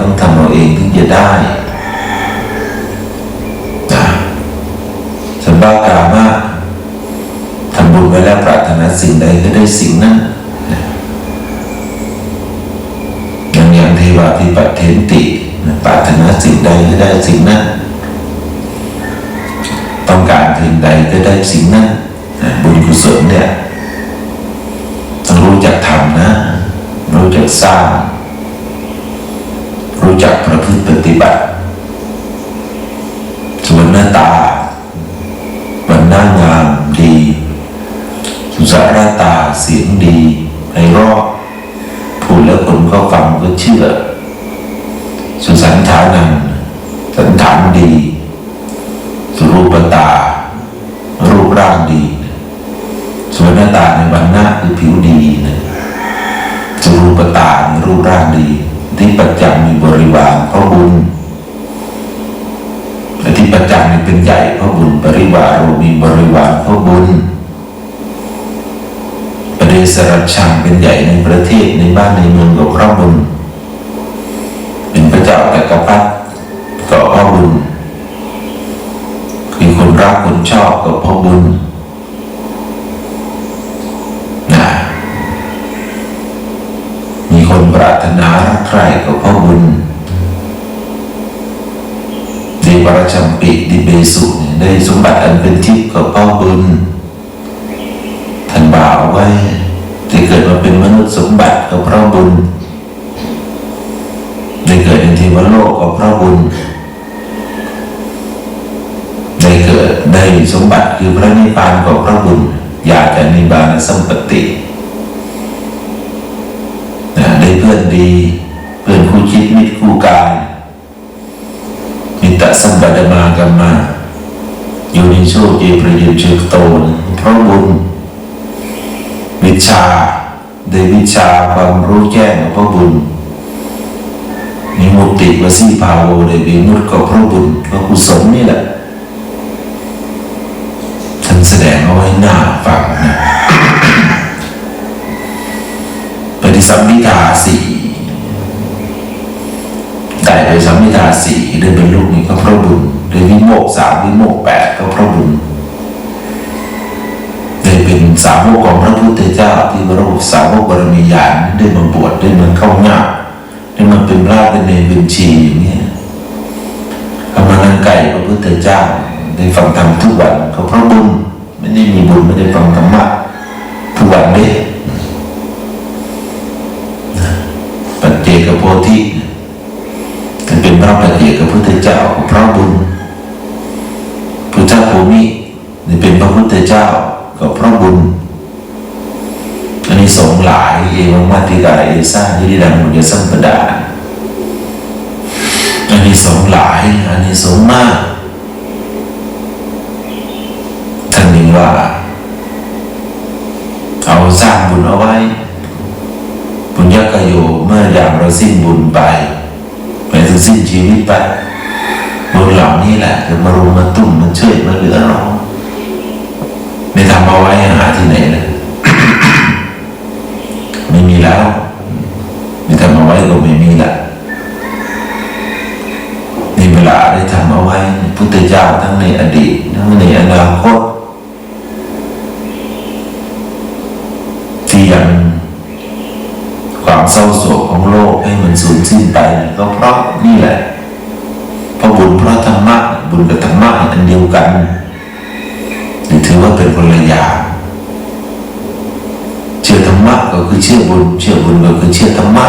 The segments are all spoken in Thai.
ต้องทำเอาเองถึงจะได้นะสัมบากามะทำบุญไว้แล้วปรารถนาสิ่งใดก็ได้สิ่งนั้นนะอย่างอย่างเทวาพิปัตเทนติปรารถนาสิ่งใดก็ได้สิ่งนั้นต้องการสิ่งใดก็ได้สิ่งนั้นนะบุญกุศลเนี่ยต้องรู้จักทำนะ รู้จักสร้าง รู้จักประพฤติปฏิบัติ ส่วนหน้าตามันหน้างามดี สุสาราตาเสียงดีไพเราะพูดแล้วคนก็ฟังก็เชื่อ สุสันฐานังสันฐานดี สุรูปตา รูปร่างดี ส่วนหน้าตาในวันหน้าคือผิวดีนะสุรูปตารูปร่างดี ที่ประจำมีบริวารเพราะบุญและที่ประจำนี่เป็นใหญ่เพราะบุญบริวารมีบริวารเพราะบุญประเดสรชังเป็นใหญ่ในประเทศในบ้านในเมืองก็เพราะบุญเป็นพระเจ้าแต่กพัดก็เพราะบุญมีคนรักคนชอบก็เพราะบุญนะมีค นารถนารักใคร่ก็เพระบุญเดวรชัมปิดิเบสุได้สมบัติอันเป็นทิพย์ก็เพระบุญท่านบ่าวไว้ที่เกิดมาเป็นมนุษย์สมบัติก็เพระบุญได้เกิดในเทวโลกก็พระบุญได้เกิดได้สมบัติคือพระนิพพานของพระบุญอยากจะนิบาลสัมปติ เพื่อนดี เพื่อนคู่คิดมิตรคู่กายมิตรสัมปดมากันมาอยู่ในโชคเยประยุทธ์เชิกโตนเพราะบุญ วิชาได้วิชาความรู้แจ้งของพราะบุญมีมุติวสีภาโวได้วิมุตติกับพระบุญก็กุศลนี่แหละท่านแสดงเอาไว้หน้าฟังนะ ปฏิ สัมพิทาสีได้โดยสัมพิทาสี่ได้เป็นลูกนี้ก็เพราะบุญโดยวิโมกข์สามวิโมกข์แปดก็เพราะบุญได้เป็นสาวกของพระพุทธเจ้าที่พระองค์สาวกบารมีญาณได้มาบวชได้มาเข้าหน้าได้มาเป็นพระเป็นเนรเป็นชีอย่างเนี้ยเอามานั่งไก่พระพุทธเจ้าได้ฟังธรรมทุกวันก็เพราะบุญไม่ได้มีบุญไม่ได้ฟังธรรมะทุกวันเด้ปัจเจก โพธิจะเป็นพระปัจเจกพุทธเจ้าพระบุญพุทธภูมินี่เป็นพระพุทธเจ้าก็เพระบุญอันนี้สงหลายเอวังมาติกาเอซ่ายิริดังมุญยสัมปดาอันนี้สงหลายอันนี้สงมากท่านนี้ว่าเอาสร้างบุญเอาไว้บุญยักโยเมื่ อย่างเราสิ้นบุญไปหมายถึงสิ้นชีวิตไปบุญเหล่านี้แหละจะมารุมมาตุ้มมาช่วยมาเหลือเราไม่ทำเอาไว้หาที่ไหนเลยไม่มีแล้วไม่ทำเอาไว้ก็ไม่มีละนี่เวลาได้ทำเอาไว้พุทธเจ้าทั้งในอดีตทั้งในอนาคต ที่ยังความ เศร้าโศกของโลกให้มันสูญสิ้นไปก็เพราะนี่แหละเพราะบุญเพราะธรรมะบุญกับธรรมะอันเดียวกันถือว่าเป็นคนละอย่างเชื่อธรรมะก็คือเชื่อบุญ เชื่อบุญก็คือเชื่อธรรมะ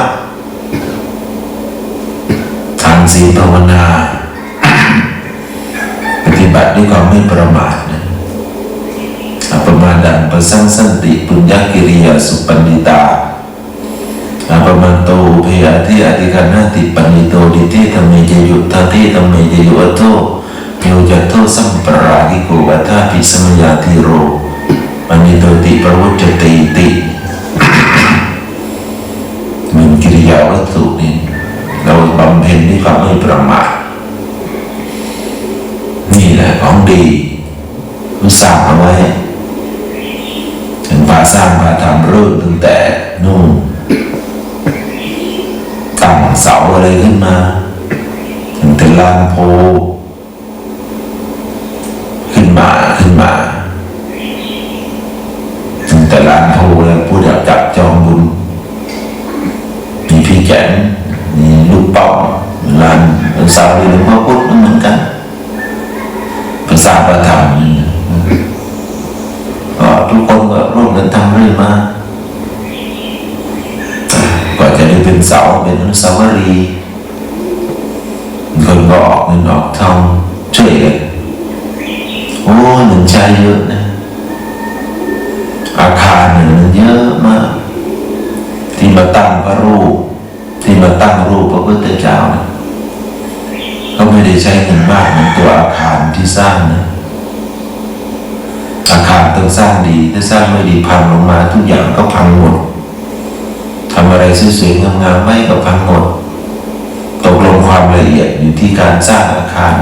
ทานศีลภาวนา ปฏิบัติด้วยความไม่ประมาทนะอัปมาดังประสังสันติปุญญกิริยาสุปันนิตา อัปมาโตเพยอธิอธิคนาติปันิโตดิเทธรรมเจยุทธาเทธรรมเจยุอัตโตโยจัตโตสัมปราหิโกวัฏาภิสมยาติโรปันิโตติประวุจติติมือนกิริยาวัตถุนี่เราบำเพ็ญด้วยความไม่ประมาทนี่แหละของดีรู้สร้างเอาไว้ถึงฝ่าสร้างพาทำเริ่มตั้งแต่นู่น เสาอะไรขึ้นมาตั้งลานโพขึ้นมาขึ้นมาตั้งแต่ลานโพแล้วผู้ดับจับจองบุญมีพี่แก่นมีลูกเป่าลานเสาหลวงพ่อพุทธเหมือนกันภาษาประธานนี่นะก็ทุกคนก็ร่วมกันทำเรื่อยมา ได้เป็นเสาเป็นอนุสาวรีย์คนก็ออกเงินออกทองช่วยกันโอ้ยมันใช้เยอะนะ อาคารเนี่ยมันเยอะมาก ที่มาตั้งพระรูป ที่มาตั้งรูปพระพุทธเจ้านะก็ไม่ได้ใช้เงินมากเหมือนตัวอาคารที่สร้างนะอาคารต้องสร้างดีถ้าสร้างไม่ดีพังลงมาทุกอย่างก็พังหมด ทำอะไรสวยๆงามๆไม่ก็พังหมดตกลงความละเอียดอยู่ที่การสร้างอาคาร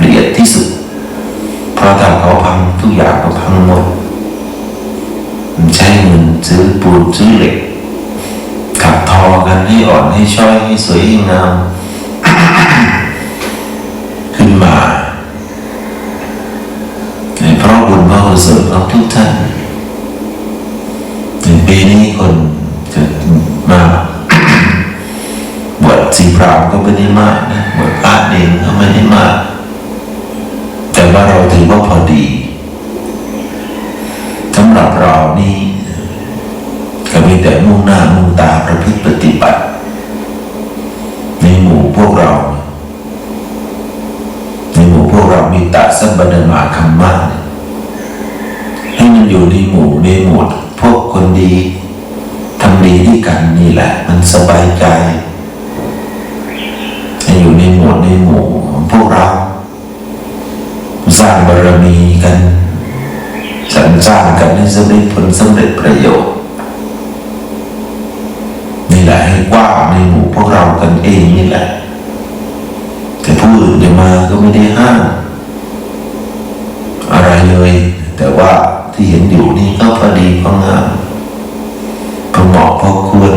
ละเอียดที่สุด เพราะถ้าเขาพังทุกอย่างก็พังหมดใช้เงินซื้อปูนซื้อเหล็กขัดทอกันให้อ่อนให้ช้อยให้สวยให้งามขึ้นมาในเพราะบุญพระกุศลของทุกท่านปีนี้คนจะมา บวชสี พรามก็ไม่ได้มากนะบวชพระเองก็ไม่ได้มาก แต่ว่าเราถือว่าพอดีสำหรับเรานี่ก็มีแต่มุ่งหน้ามุ่งตาประพฤติปฏิบัติ ในหมู่พวกเรา ในหมู่พวกเรามีตาสัมบันมาคำมากเนี่ยให้มันอยู่ในหมู่ในหมู่พวกคนดีทำดีด้วยกันนี่แหละ มันสบายใจ ในหมู่ในหมู่พวกเรา สร้างบารมีกันสรรสร้างกันให้สำเร็จผลสำเร็จประโยชน์นี่แหละให้กว้างในหมู่พวกเรากันเองนี่แหละ แต่ผู้อื่นจะมาก็ไม่ได้ห้ามอะไรเลย แต่ว่าที่เห็นอยู่นี่ก็พอดีพองามพอเหมาะพอควร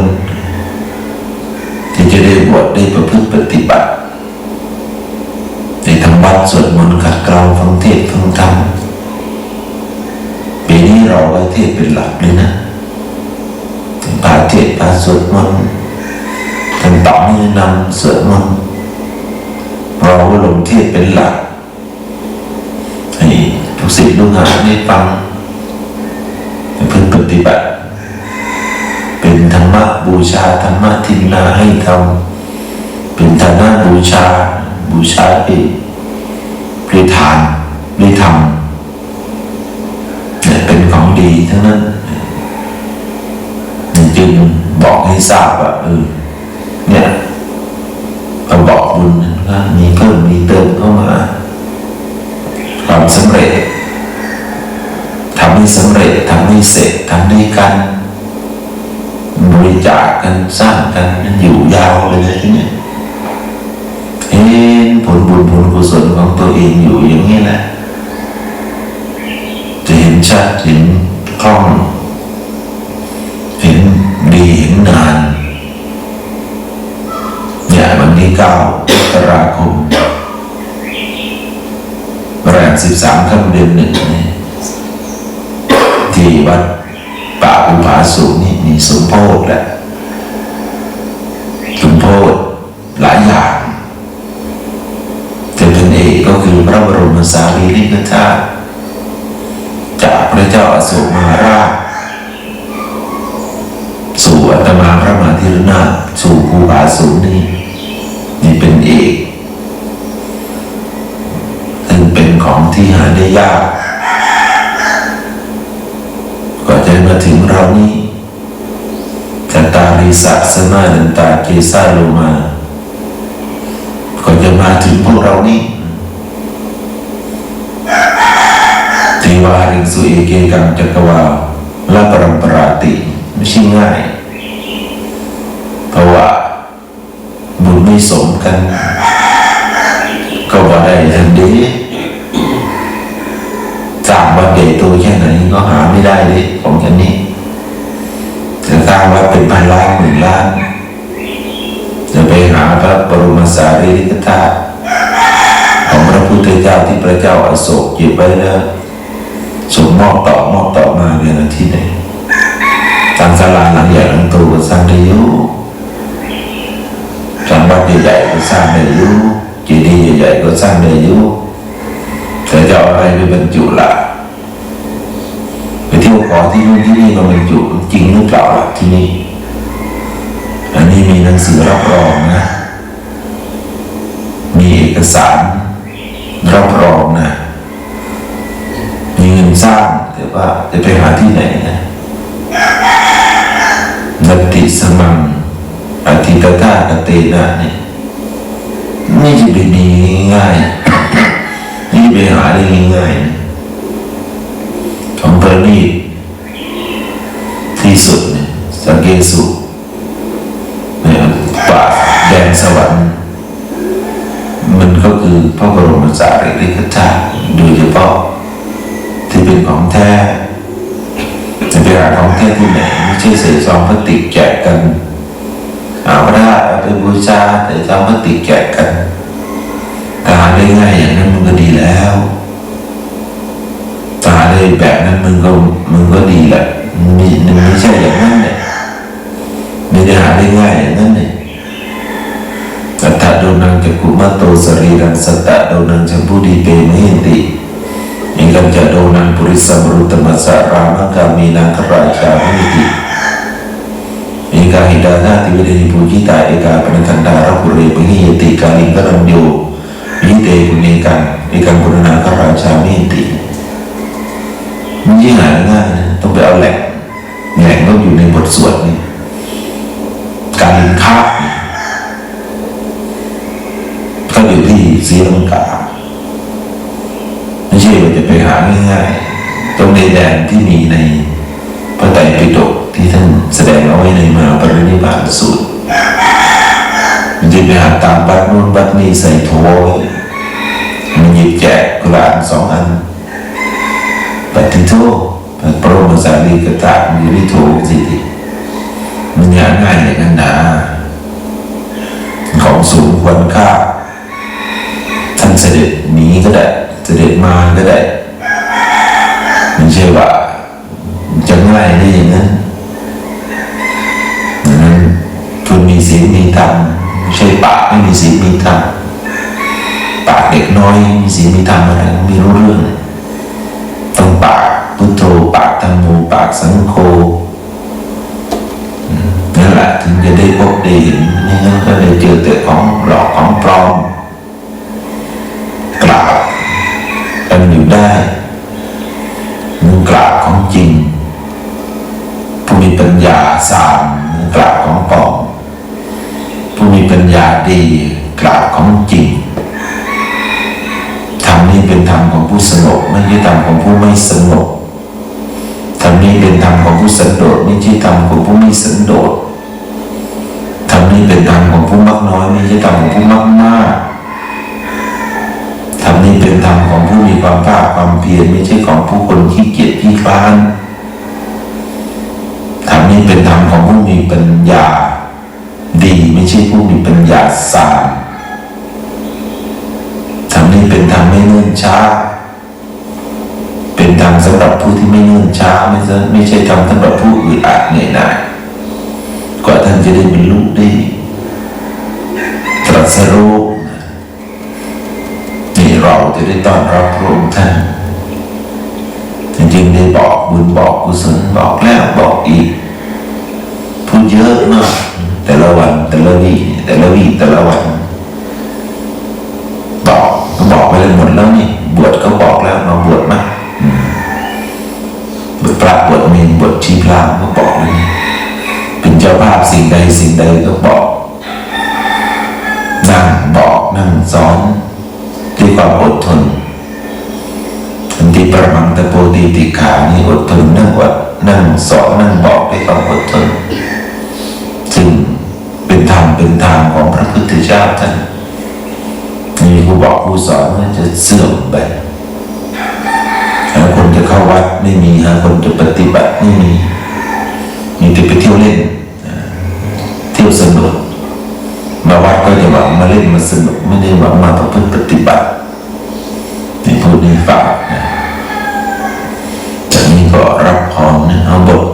ที่จะได้บวชได้ประพฤติปฏิบัติ ด้ทำวัดสวดมนต์ขัดเกลาฟังเทศฟังธรรมปีนี้เราไว้เทศเป็นหลักเลยนะพาเทศน์พาสวดมนต์ท่านต่อให้นำสวดมนต์เราก็ลงเทศเป็นหลักให้ทุกสิ่งทุกอย่างได้ฟังเพื่อปฏิบัติ เป็นธรรมะบูชาธรรมะทินนาให้ทำเป็นธรรมะบูชาบูชาเอง ปริทานปริธรรมเนี่ยเป็นของดีทั้งนั้นจึงบอกให้ทราบว่าเออเนี่ยเราบอกบุญนะมีเพิ่มมีเติมเข้ามาความสำเร็จทำให้สำเร็จทำให้เสร็จทำด้วยกันบริจาคกันสร้างกันมันอยู่ยาวเลยนะที่นี่เห็นผลบุญผล กุศลของตัวเองอยู่อย่างนี้แหละ จะเห็นชัดเห็นคล่อง เห็นดีเห็นนานเนี่ยวันที่เก้ามกราคมแรมสิบสามค่ำเดือนหนึ่งนี่ที่วัดป่าบุผาสูงนี่มีสมโพธิแหละสมโพธิหลายอย่างแต่เป็นเอกก็คือ สารีริกธาตุจากพระเจ้าอโศกมหาราช สู่อัตมาพระมหาธิรนาถสู่ภูผาสูงนี้นี่เป็นเอกซึ่งเป็นของที่หาได้ยากก็จะมาถึงเรานี้จัตตาริสัสมาดันตาเกสาโลมา ก็จะมาถึงพวกเรานี้เท วาริงสุเอเกกังจักรวาลละปรมปราติไม่ใช่ง่าย เพราะว่าบุญไม่สมกัน ก็ว่าได้ทันดีสร้างวันเดตัวแค่ไหนก็หาไม่ได้เลยของแค่นี้นล้านหมื่นล้านจะไปหาพระบรมสารีริกธาตุของพระพุทธเจ้าที่พระเจ้าอาโศกเก็บไว้แล้ว ส่งมอบต่อมอบต่อมาเรียนที่ไหนสร้างศาลาหลังใหญ่หลังตก็สร้างได้อยู่สร้างวัดใหญ่ๆก็สร้างได้อยู่เจดีใหญ่ๆก็สร้างได้อยู่แต่จะเอาอะไรไปบรรจุล่ะไปเที่ยวขอที่นู่นที่นี่ก็บรรจุจริงหรือเปล่าที่นี่อันนี้มีหนังสือรับรองนะ มีเอกสารรับรองนะ สร้างแต่ว่าจะไปหาที่ไหนนะนัตติสมังอธิตตากเตนะเนี่ยนี่จะไปดีง่ายนี่ไปหาได้ง่ายของประณีตที่สุดเนี่ยสังเกสุเนี่ยป่าแดนสวรรค์มันก็คือพระบรมสารีริกธาตุโดยเฉพาะ เป็นของแท้จะไปหาของแท้ที่ไหนไม่ใช่ใส่ซองพลาสติกแจกกันเอาก็ได้เอาไปบูชาใส่ซองพลาสติกแจกกันถ้าหาได้ง่ายอย่างนั้นมันก็ดีแล้วถ้าหาได้แบบนั้นมึงก็มึงก็ดีแหละมันไม่มันไม่ใช่อย่างนั้นเนี่ยไม่ได้หาได้ง่ายอย่างนั้นเนี่ยอัตถะโดนังจักุมาโตสรีรังสัตตะโดนังจัมพุดีเปมหิติ จะโดนังปุริสัมรุตมัสสารามกามีนังคราชามิติเอกาหิดานาติวิเดหิภูจิตาเอกาปนิคันดารภุเรปิหิยติกาลิงกรัญโยวิเตปุเนกันเอกังปุรณาคราชามิติมันยิ่งหาง่ายนะต้องไปเอาแหล่งแหล่งก็อยู่ในบทสวดนี่การลิงคาบนี่ก็อยู่ที่ศรีลังกาไม่ใช่ว่าจะไป หาง่ายๆตรงในแดนที่มีในพระไตรปิฎกที่ท่านแสดงเอาไว้ในมหาปรินิพพานสูตรมันจะไปหาตามบัดนู้นบัดนี้ใส่โถมันหยิบแจกกระดาษสองอันปฏิโทพระปรมสารีกตามีริโทสิทิมันยากง่ายอย่างนั้นนะของสูงควรค่าท่านเสด็จหนีก็ได้ เสด็จมาก็ได้ ช่ว่าจะง่ายได้อย่างนั้นดังนั้นคุณมีศีลมีธรรมใช่ปากไม่มีศีลมีธรรมปากเด็กน้อยมีศีลมีธรรมอะไรไม่รู้เรื่องต้องปากพุทโธปากธรรมโมปากสังโฆนั่นแหละถึงจะได้พบได้เห็นไม่งั้นก็ได้เจอแต่ของหลอกของปลอม กราบของจริง ผู้มีปัญญาสามกราบของปลอมผู้มีปัญญาดีกราบของจริงธรรมนี้เป็นธรรมของผู้สงบไม่ใช่ธรรมของผู้ไม่สงบธรรมนี้เป็นธรรมของผู้สันโดษไม่ใช่ธรรมของผู้ไม่สันโดษธรรมนี้เป็นธรรมของผู้มากน้อยไม่ใช่ธรรมของผู้มากมาก นี้เป็นธรรมของผู้มีความภาคความเพียรไม่ใช่ของผู้คนขี้เกียจขี้คลานธรรมนี้เป็นธรรมของผู้มีปัญญา ดีไม่ใช่ผู้มีปัญญาสามธรรมนี้เป็นธรรมไม่เนื่นช้า เป็นธรรมสำหรับผู้ที่ไม่เนื่นช้าไม่ใช่ไม่ใช่ธรรมสำหรับผู้อึดอัดเหนื่อยหน่ายกว่าท่านจะได้บรรลุได้ แต่ละวันบอกก็บอกไปเลยหมดแล้วนี่บวชก็บอกแล้วมาบวชมาอืมบวชพระบวชเมนบวชชีพรามก็บอกเลยเป็นเจ้าภาพสิ่งใดสิ่งใดก็บอกนั่งบอกนั่งสอนด้วยความอดทนอันที่ประมังตะโพติติขานี่อดทนนั่งวัดนั่งสอนนั่งบอกด้วยความอดทนซึ่งเป็นธรรมเป็นทางของพระ พุทธเจ้าท่านมีครูบอกครูสอนจะเสื่อมไปหาคนจะเข้าวัดไม่มีหาคนจะปฏิบัติไม่มี มีแต่ไปเที่ยวเล่นเที่ยวสนุกมาวัดก็จะหวังมาเล่นมาสนุกไม่ได้หวังมาประพฤติปฏิบัติในพูดในฝากจากนี้ก็รับพรนะเอาบท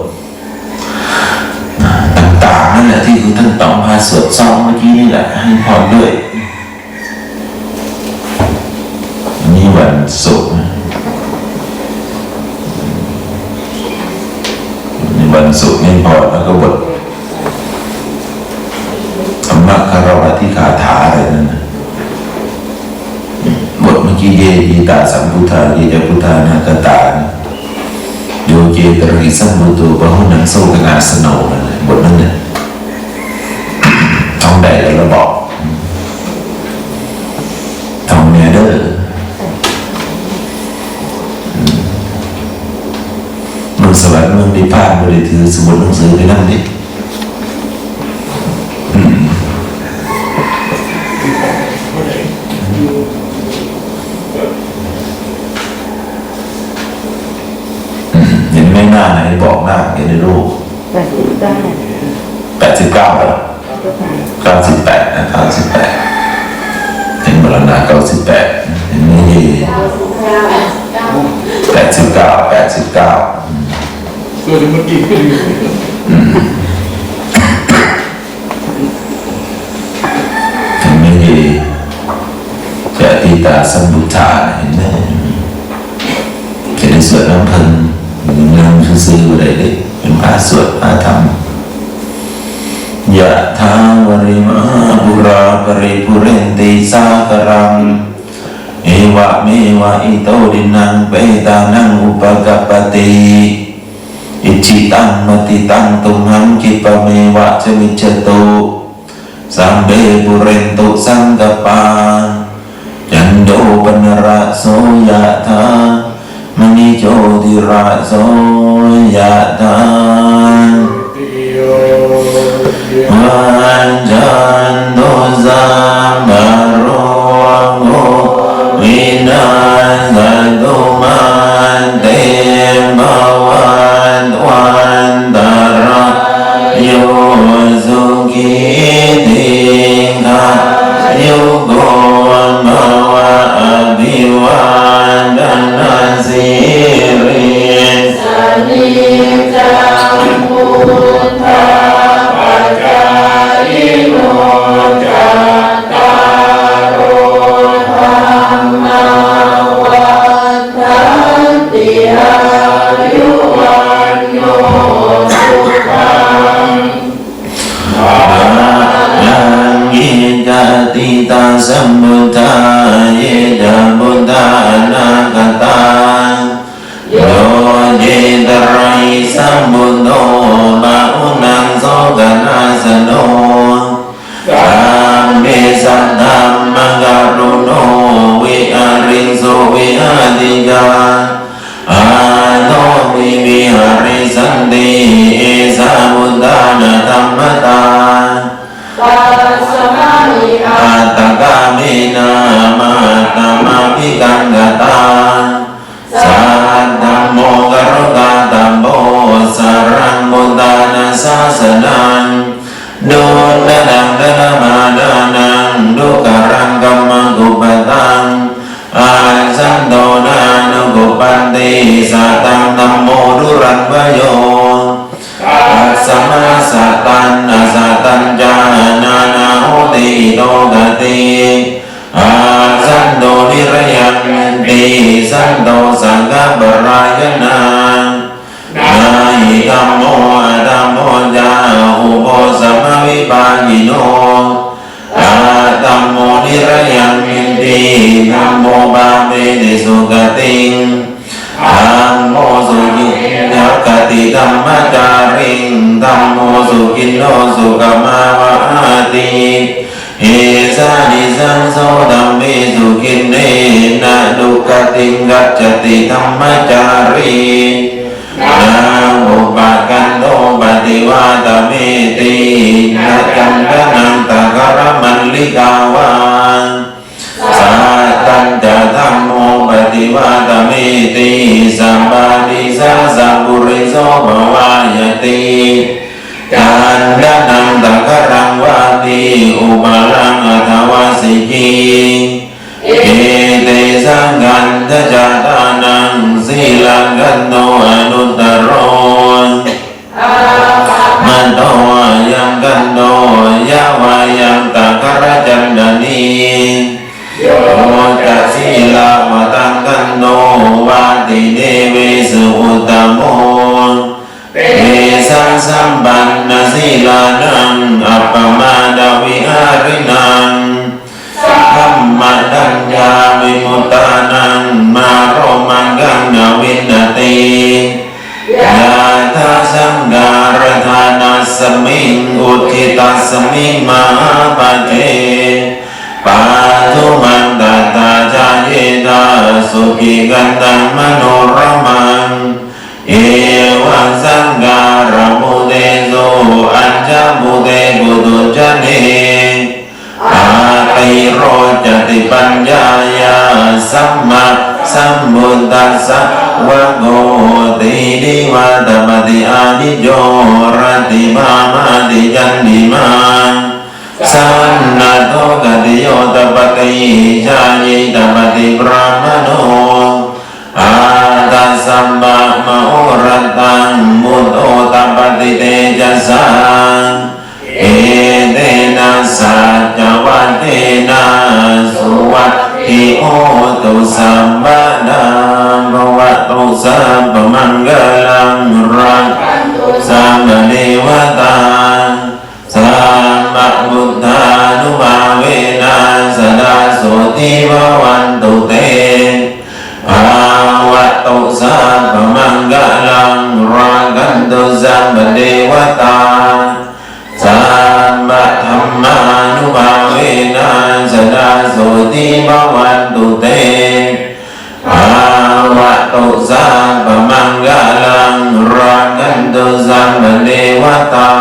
แหละที่คุณท่านต๋องพาสวดซองเมื่อกี้นี่แหละให้พรด้วยนนี้วันศุกร์นะในวันศุกร์ให้พรแล้วก็บทธรรมะคารวะที่คาถาอะไรนั่นนะบทเมื่อกี้เยดีตาสัมพุทธาเยจพุทธานาคตาโยเจตริสัมบุตุปะหุนังโสกนาสโนนั่นแหละบทนั้นเนี่ย ท่องได้แล้วเราบอกท่องแน่เด้ออืมมึงสวรรค์มึงนิพพานไม่ได้ถือสมุดหนังสือไปนั่งดิอืมอืมเห็นไหม่หน้าไหนบอกหน้าเห็นในรูปแปดสิบเก้าแปดสิบเก้าแล้ว เก้าสิบแปดนะเก้าสิบแปดถึงมรณะเก้าสิบแปดเห็นไหมยีแปดสิบเก้าแปดสิบเก้าตัวเมื่อกี้ขึ้นอยู่เห็นไหมยีจะตีตาสัมบุทาเห็นไหมจะได้สวดน้ำพันเงินซื้อๆอะไรเลยเป็นพระสวดพระธรรม ยะทาวริมาบุราปริปุเรนติสากรังเอวะเมวะอิโตดินังเปตานังอุปกปปติอิจิตังมติตังตุมหังคิปะเมวะจมิจจตุสัมเบปุเรนตุสังกปาจันโดปนระโสยะธามณิโชติระโสยะธา วั ติเอสามุตตานาธรรมตาอาตกามินามาตมาพิกังกตาสัตตโมกรุกาตัมโมสรังมุตตานาสาสนังดุนดังดนามา ปันติสัตตังตัมโมดุรันวโยอัสสมาสัตตันอาสัตตัญจานานา ริกาวาสัตตัญจะธัมโมปฏิวาตเมติสัมปาติสาสัมปุริโสภวายติการดนังตะกรังวาติอุปารังอัทวาสิกีเอเตสังกันทจาตานังสีลังกันโตอนุตตรโร มันโตยังกันโตยาวายังตังการจันดานีโยจัสีลามตังกันโนวาติเดวสุตโมเตสังสัมปันนสีลานังอัปปมาดาวิอารินังธัมมดัญญาวิมุตตานังมาโรมังกังวินตี ยาทาสังการธานาสมิงอุทิตัสมิงมหาปเจปาทุมันตตาจายตาสุขิกันตังมโนรมังเอวังสังการมุเตโสอัญจมุเตกุตุจเนอาติโรจติปัญญายาสัมมาสัมพุทธัสสะวะโกติดิ ตปฏิชายิตปฏิพรามโนอาตัสสัมบะมะโหรตังมุตโตตปฏิเตจัสสังเอเตนะสัจจวัตเตนะสุวัตติโอตุสัมปะนังภวตุสัพพมังกลังรักสัมมเนวตา สดาโสติภวันตุเตภาวะตุสัพพมังกลังรากันตุสัมปเดวตาสัมมาธรรมานุภาเวนะสดาโสติภวันตุเตภาวะตุสัพพมังกลังรากันตุสัมปเดวตา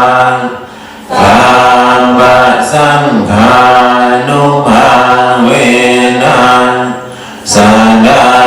สัม ปะสังฆานุภาเวนะสังฆา